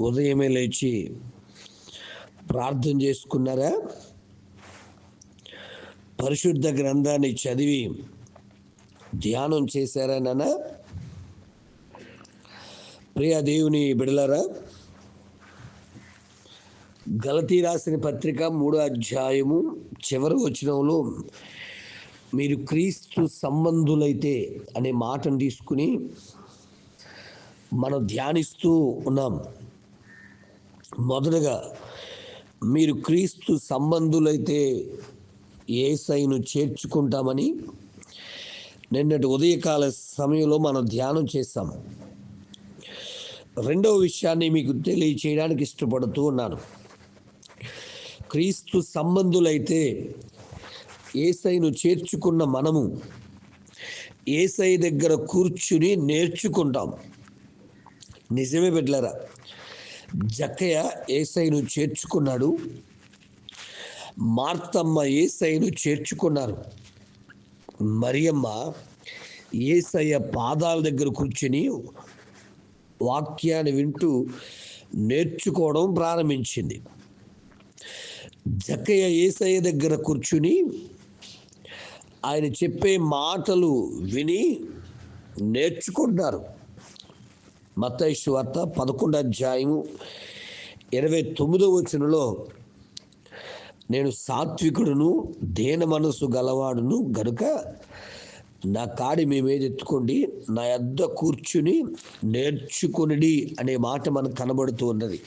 ఉదయమే లేచి ప్రార్థన చేసుకున్నారా? పరిశుద్ధ గ్రంథాన్ని చదివి ధ్యానం చేశారా నాన్న? ప్రియ దేవుని బిడలారా గలతీ రాసిన పత్రిక మూడో అధ్యాయము చివరి వచనంలో మీరు క్రీస్తు సంబంధులైతే అనే మాటను తీసుకుని మనం ధ్యానిస్తూ ఉన్నాం. మొదటగా మీరు క్రీస్తు సంబంధులైతే ఏసైను చేర్చుకుంటామని నిన్నటి ఉదయకాల సమయంలో మనం ధ్యానం చేస్తాం రెండవ విషయాన్ని మీకు తెలియచేయడానికి ఇష్టపడుతూ ఉన్నాను. క్రీస్తు సంబంధులైతే ఏసైను చేర్చుకున్న మనము ఏసై దగ్గర కూర్చుని నేర్చుకుంటాం. నిజమే బిడ్డలారా? జక్కయ్య ఏసైను చేర్చుకున్నాడు. మార్తమ్మ ఏసైను చేర్చుకున్నారు. మరియమ్మ ఏసయ్య పాదాల దగ్గర కూర్చుని వాక్యాన్ని వింటూ నేర్చుకోవడం ప్రారంభించింది. జక్కయ్య ఏసయ్య దగ్గర కూర్చుని ఆయన చెప్పే మాటలు విని నేర్చుకుంటున్నారు మత్తైసు వార్త పదకొండు అధ్యాయము ఇరవై తొమ్మిదో వచనంలో నేను సాత్వికుడును దేన మనసు గలవాడును గనుక నా కాడి మీ మీద ఎత్తుకోండి నా యొద్ద కూర్చుని నేర్చుకునిడి అనే మాట మనకు కనబడుతూ ఉన్నది.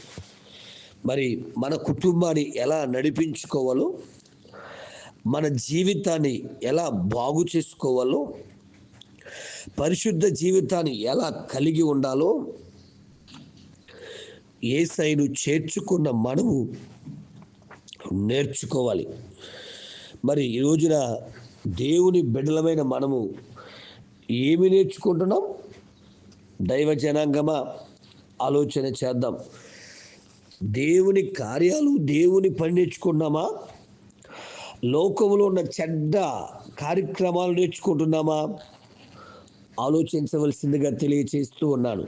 మరి మన కుటుంబాన్ని ఎలా నడిపించుకోవాలో మన జీవితాన్ని ఎలా బాగు చేసుకోవాలో పరిశుద్ధ జీవితాన్ని ఎలా కలిగి ఉండాలో ఏ సైను చేర్చుకున్న మనము నేర్చుకోవాలి. మరి ఈ రోజున దేవుని బిడ్డలమైన మనము ఏమి నేర్చుకుంటున్నాం? దైవ జనాంగమా? ఆలోచన చేద్దాం. దేవుని కార్యాలు దేవుని పని నేర్చుకుంటున్నామా? లోకంలో ఉన్న చెడ్డ కార్యక్రమాలు నేర్చుకుంటున్నామా? ఆలోచించవలసిందిగా తెలియచేస్తూ ఉన్నాను.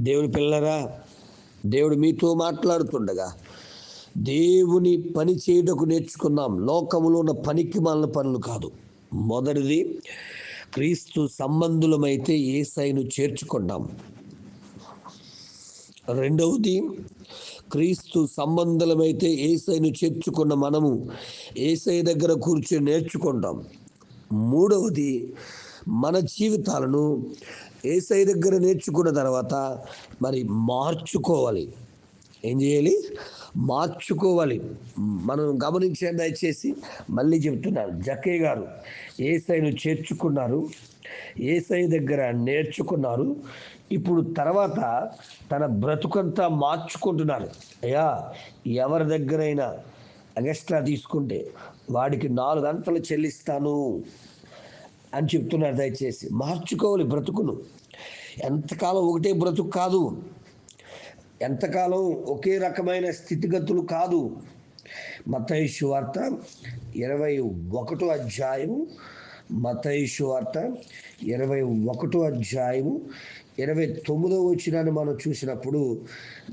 దేవుని పిల్లరా దేవుడు మీతో మాట్లాడుతుండగా దేవుని పని చేయుటకు నేర్చుకున్నాం. లోకములో ఉన్న పనికి మన పనులు కాదు. మొదటిది క్రీస్తు సంబంధులమైతే ఏసైను చేర్చుకున్నాం రెండవది క్రీస్తు సంబంధులమైతే ఏసైను చేర్చుకున్న మనము ఏసై దగ్గర కూర్చొని నేర్చుకుంటాం. మూడవది మన జీవితాలను ఏసై దగ్గర నేర్చుకున్న తర్వాత మరి మార్చుకోవాలి. ఏం చేయాలి? మార్చుకోవాలి. మనం గమనించండి దయచేసి మళ్ళీ చెప్తున్నాను. జకే గారు ఏసైను చేర్చుకున్నారు. ఏసై దగ్గర నేర్చుకున్నారు. ఇప్పుడు తర్వాత తన బ్రతుకంతా మార్చుకుంటున్నారు. అయ్యా ఎవరి దగ్గరైనా ఎక్స్ట్రా తీసుకుంటే వాడికి నాలుగు గంటలు చెల్లిస్తాను. అని చెప్తున్నారు దయచేసి. మార్చుకోవాలి బ్రతుకును. ఎంతకాలం ఒకటే బ్రతుకు కాదు. ఎంతకాలం ఒకే రకమైన స్థితిగతులు కాదు. మతైషు వార్త ఇరవై ఒకటో అధ్యాయము. మతైషు వార్త ఇరవై ఒకటో అధ్యాయము. ఇరవై తొమ్మిదో వచ్చినాన్ని మనం చూసినప్పుడు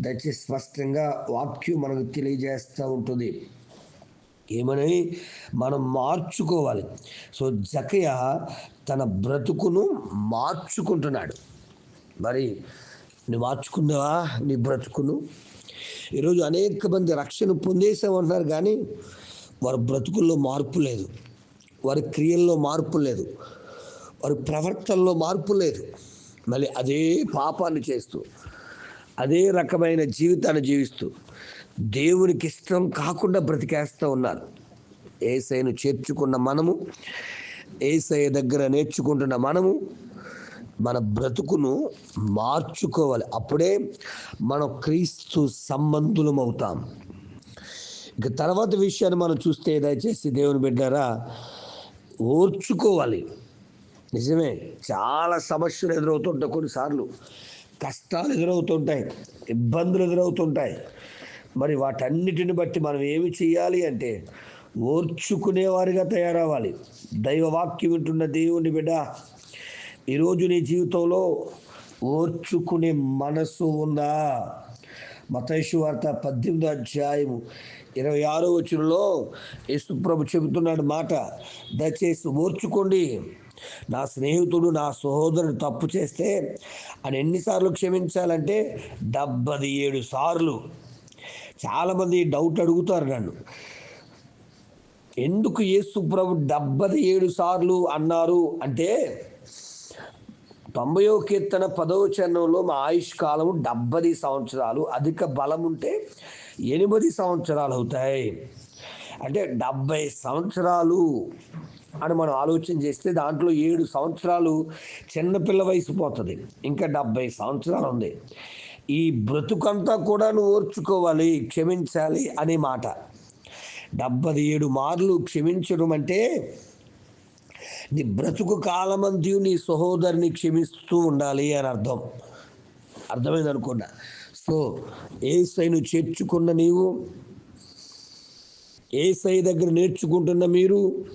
దయచేసి స్పష్టంగా వాక్యం మనకు తెలియజేస్తూ ఉంటుంది. ఏమని మనం మార్చుకోవాలి. సో జకయ తన బ్రతుకును మార్చుకుంటున్నాడు. మరి నువ్వు మార్చుకున్నావా నీ బ్రతుకును? ఈరోజు అనేక మంది రక్షణ పొందేసామంటున్నారు కానీ వారి బ్రతుకుల్లో మార్పు లేదు. వారి క్రియల్లో మార్పు లేదు. వారి ప్రవర్తనలో మార్పు లేదు. మళ్ళీ అదే పాపాన్ని చేస్తూ అదే రకమైన జీవితాన్ని జీవిస్తూ దేవునికి ఇష్టం కాకుండా బ్రతికేస్తూ ఉన్నారు. ఏసైను చేర్చుకున్న మనము ఏసఐ దగ్గర నేర్చుకుంటున్న మనము మన బ్రతుకును మార్చుకోవాలి. అప్పుడే మనం క్రీస్తు సంబంధులం అవుతాం. ఇక తర్వాత విషయాన్ని మనం చూస్తే దయచేసి దేవుని బిడ్డారా ఓర్చుకోవాలి. నిజమే చాలా సమస్యలు ఎదురవుతుంటాయి కొన్నిసార్లు. కష్టాలు ఎదురవుతుంటాయి ఇబ్బందులు ఎదురవుతుంటాయి. మరి వాటన్నిటిని బట్టి మనం ఏమి చేయాలి అంటే ఓర్చుకునేవారిగా తయారవ్వాలి. దైవవాక్యం వింటున్న దేవుని బిడ్డ ఈరోజు నీ జీవితంలో ఓర్చుకునే మనసు ఉందా? మతేషు వార్త పద్దెనిమిదో అధ్యాయము ఇరవై ఆరో వచనంలో యేసుప్రభు చెబుతున్నాడు మాట దయచేసి ఓర్చుకోండి. నా స్నేహితుడు నా సహోదరుడు తప్పు చేస్తే అని ఎన్నిసార్లు క్షమించాలంటే డెబ్బది ఏడు సార్లు చాలామంది డౌట్ అడుగుతారు నన్ను. ఎందుకు యేసు ప్రభు డెబ్బై ఏడు సార్లు అన్నారు అంటే తొంభయో కీర్తన పదవ చరణంలో మా ఆయుష్ కాలము డెబ్బది సంవత్సరాలు అధిక బలం ఉంటే ఎనిమిది సంవత్సరాలు అవుతాయి. అంటే డెబ్బై సంవత్సరాలు అని మనం ఆలోచన చేస్తే దాంట్లో ఏడు సంవత్సరాలు చిన్నపిల్ల వయసు పోతుంది. ఇంకా డెబ్బై సంవత్సరాలు ఉంది. ఈ బ్రతుకంతా కూడా నువ్వు ఓర్చుకోవాలి క్షమించాలి అనే మాట. డెబ్బై ఏడు మార్లు క్షమించడం అంటే నీ బ్రతుకు కాలమంది నీ సహోదరిని క్షమిస్తూ ఉండాలి అని అర్థం. అర్థమైంది అనుకున్నా. సో ఏసైను చేర్చుకున్న నీవు ఏసై దగ్గర నేర్చుకుంటున్న మీరు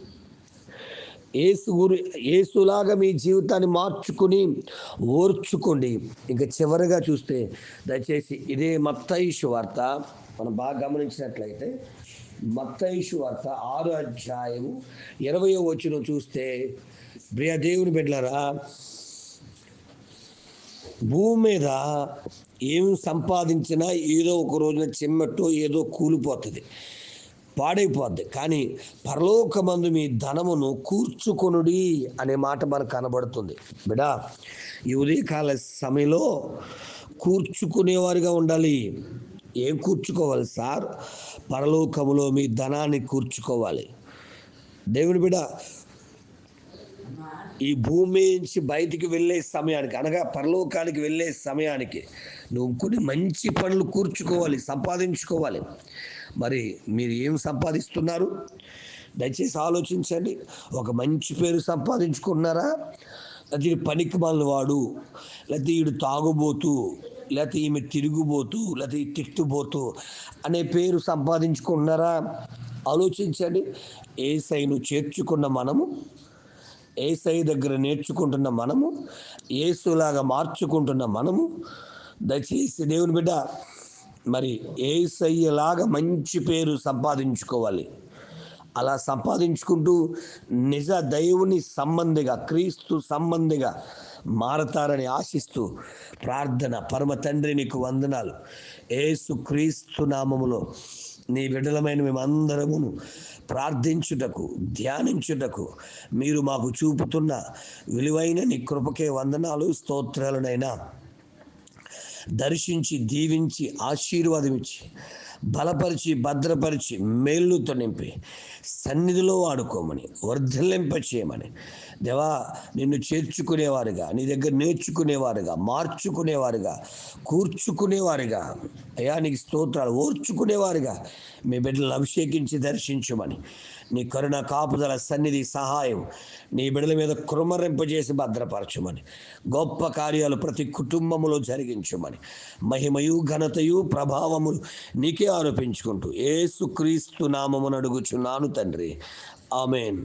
ఏసు గురి ఏసులాగా మీ జీవితాన్ని మార్చుకుని ఓర్చుకోండి. ఇంకా చివరిగా చూస్తే దయచేసి ఇదే మత్తయిషు వార్త మనం బాగా గమనించినట్లయితే మత్తయిషు వార్త ఆరు అధ్యాయము ఇరవయో వచ్చిన చూస్తే ప్రియ దేవుని బిడ్డలరా భూమి మీద ఏం సంపాదించినా ఏదో ఒక రోజున చిమ్మట్టు ఏదో కూలిపోతుంది. పాడైపోద్ది. కానీ పరలోకమందు మీ ధనమును కూర్చుకొనుడి అనే మాట మనకు కనబడుతుంది. బిడా ఈ ఉదయకాల సమయంలో కూర్చుకునేవారిగా ఉండాలి. ఏం కూర్చుకోవాలి సార్? పరలోకములో మీ ధనాన్ని కూర్చుకోవాలి. దేవుని బిడ ఈ భూమి నుంచి బయటికి వెళ్ళే సమయానికి అనగా పరలోకానికి వెళ్ళే సమయానికి నువ్వు కొన్ని మంచి పనులు కూర్చుకోవాలి సంపాదించుకోవాలి. మరి మీరు ఏం సంపాదిస్తున్నారు? దయచేసి ఆలోచించండి. ఒక మంచి పేరు సంపాదించుకున్నారా? లేకపోతే ఈడు పనికి వాడు లేకపోతే ఈడు తాగుబోతూ లేకపోతే ఈమె తిరుగుబోతూ లేకపోతే ఈ తిట్టుబోతూ అనే పేరు సంపాదించుకున్నారా? ఆలోచించండి. ఏసైను చేర్చుకున్న మనము ఏసై దగ్గర నేర్చుకుంటున్న మనము ఏసులాగా మార్చుకుంటున్న మనము దయచేసి దేవుని బిడ్డ మరి ఏసయ్యలాగా మంచి పేరు సంపాదించుకోవాలి. అలా సంపాదించుకుంటూ నిజ దైవుని సంబంధిగా క్రీస్తు సంబంధిగా మారతారని ఆశిస్తూ ప్రార్థన పరమ తండ్రి నీకు వందనాలు. ఏసు క్రీస్తు నామములో నీ విడలమైన మేమందరమును ప్రార్థించుటకు ధ్యానించుటకు మీరు మాకు చూపుతున్న విలువైన నీ కృపకే వందనాలు స్తోత్రాలనైనా. దర్శించి దీవించి ఆశీర్వాదమిచ్చి బలపరిచి భద్రపరిచి మేలుతో నింపి సన్నిధిలో వాడుకోమని వర్ధలింప చేయమని దేవా నిన్ను చేర్చుకునేవారుగా నీ దగ్గర నేర్చుకునేవారుగా మార్చుకునేవారుగా కూర్చుకునేవారుగా. అయా నీకు స్తోత్రాలు ఓర్చుకునేవారుగా. మీ బిడ్డలను అభిషేకించి దర్శించమని. నీ కరుణ కాపుదల సన్నిధి సహాయం నీ బిడ్డల మీద కృమరింపజేసి భద్రపరచమని. గొప్ప కార్యాలు ప్రతి కుటుంబములో జరిగించమని. మహిమయు ఘనతయు ప్రభావములు నీకే ఆరోపించుకుంటూ ఏసుక్రీస్తు నామమును అడుగుచున్నాను తండ్రి. ఆమెన్.